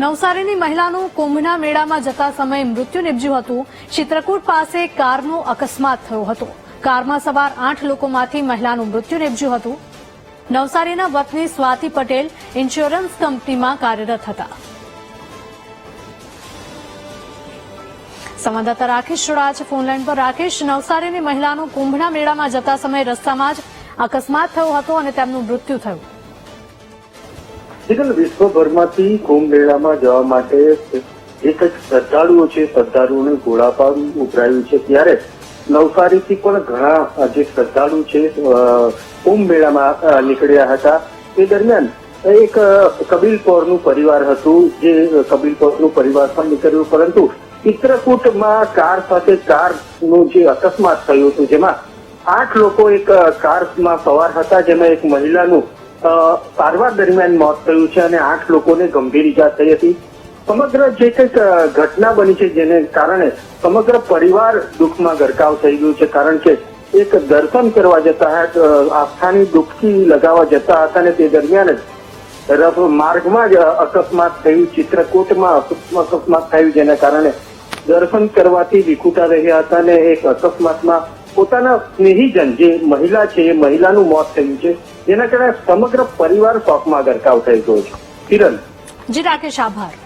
નવસારીની મહિલાનું કુંભના મેળામાં જતા સમયે મૃત્યુ નિપજ્યું હતું. ચિત્રકૂટ પાસે કારનો અકસ્માત થયો હતો. કારમાં સવાર આઠ લોકોમાંથી મહિલાનું મૃત્યુ નિપજ્યું હતું. નવસારીના વતની સ્વાતિ પટેલ ઇન્સ્યોરન્સ કંપનીમાં કાર્યરત હતા. સંવાદદાતા રાકેશ જોડાયા છે. ફોનલાઈન પર રાકેશ, નવસારીની મહિલાનું કુંભના મેળામાં જતા સમયે રસ્તામાં જ અકસ્માત થયો હતો અને તેમનું મૃત્યુ થયું. જીગલ વિશ્વભરમાંથી કુંભ મેળામાં જવા માટે એક જ શ્રદ્ધાળુઓ છે, શ્રદ્ધાળુઓને ઘોડાપાડું ઉભરાયું છે. ત્યારે નવસારીથી પણ ઘણા જે શ્રદ્ધાળુ છે કુંભ મેળામાં નીકળ્યા હતા. તે દરમિયાન એક કબીલ કબીલપોરનું પરિવાર હતું, જે કબીલપોરનું પરિવાર પણ નીકળ્યું. પરંતુ ચિત્રકૂટમાં કાર સાથે કારનું જે અકસ્માત થયું હતું, જેમાં આઠ લોકો એક કારમાં સવાર હતા, જેમાં એક મહિલાનું સારવાર દરમિયાન મોત થયું છે અને આઠ લોકોને ગંભીર ઈજા થઈ હતી. સમગ્ર જે કંઈક ઘટના બની છે જેને કારણે સમગ્ર પરિવાર દુઃખમાં ગરકાવ થઈ ગયું છે. કારણ કે એક દર્શન કરવા જતા આસ્થાની ડૂબકી લગાવવા જતા હતા અને તે દરમિયાન જ રફ- માર્ગમાં જ અકસ્માત થયું. ચિત્રકૂટમાં અકસ્માત થયું જેના કારણે દર્શન કરવાથી વિખૂટા રહ્યા હતા અને એક અકસ્માતમાં પોતાના સ્નેહીજન જે મહિલા છે, એ મહિલાનું મોત થયું છે. જેના કારણે સમગ્ર પરિવાર શોકમાં ગરકાવ થઈ ગયો છે. કિરણ. જી રાકેશ આભાર.